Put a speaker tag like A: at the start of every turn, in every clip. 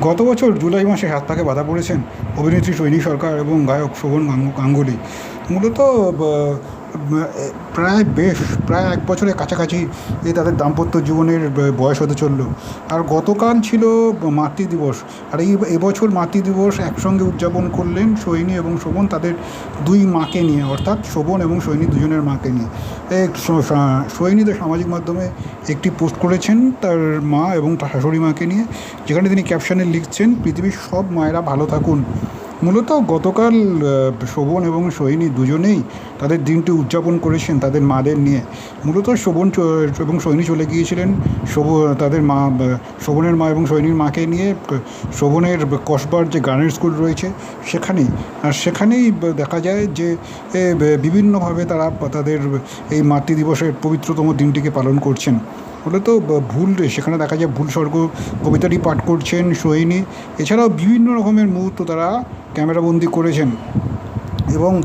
A: গত বছর জুলাই মাসে হাত পাকে বাধা পড়েছেন অভিনেত্রী সৈনী সরকার এবং গায়ক শোভন গাঙ্গুলি। মূলত প্রায় বেশ, প্রায় এক বছরের কাছাকাছি এই তাদের দাম্পত্য জীবনের বয়স হতে চলল। আর গতকাল ছিল মাতৃ দিবস। আর এই এবছর মাতৃ দিবস একসঙ্গে উদযাপন করলেন সৈনী এবং শোভন তাদের দুই মাকে নিয়ে, অর্থাৎ শোভন এবং সৈনী দুজনের মাকে নিয়ে। সৈনী তো সামাজিক মাধ্যমে একটি পোস্ট করেছেন তার মা এবং তার শাশুড়ি মাকে নিয়ে, যেখানে তিনি ক্যাপশনে লিখছেন, পৃথিবীর সব মায়েরা ভালো থাকুন। মূলত গতকাল শোভন এবং সোহিনী দুজনেই তাদের দিনটি উদযাপন করেছেন তাদের মাদের নিয়ে। মূলত শোভন এবং সোহিনী চলে গিয়েছিলেন। শোভ, তাদের মা শোভনের মা এবং সোহিনীর মাকে নিয়ে শোভনের কসবার যে গানের স্কুল রয়েছে সেখানেই। আর সেখানেই দেখা যায় যে বিভিন্নভাবে তারা তাদের এই মাতৃ দিবসের পবিত্রতম দিনটিকে পালন করছেন। মূলত তো ভুল সেখানে দেখা যায় ভুল স্বর্গ কবিতাটি পাঠ করছেন সোহিনী। এছাড়াও বিভিন্ন রকমের মুহূর্ত তারা ক্যামেরাবন্দি করেছেন। এবং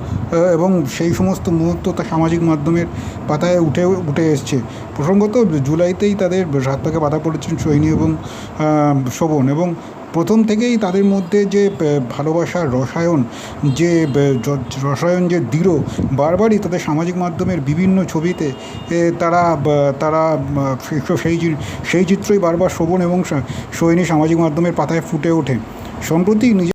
A: এবং সেই সমস্ত মুহূর্ত তা সামাজিক মাধ্যমের পাতায় উঠে উঠে এসছে। প্রসঙ্গত, জুলাইতেই তাদের হাত বাধা পড়েছেন সোহিনী এবং শোভন এবং প্রথম থেকেই তাদের মধ্যে যে ভালোবাসার রসায়ন, যে রসায়ন যে দৃঢ়, বারবারই তাদের সামাজিক মাধ্যমের বিভিন্ন ছবিতে তারা তারা সেই- সেই চিত্রই বারবার শোভন এবং সা- সোহিনী সামাজিক মাধ্যমের পাতায় ফুটে ওঠে। সম্প্রতি নিজে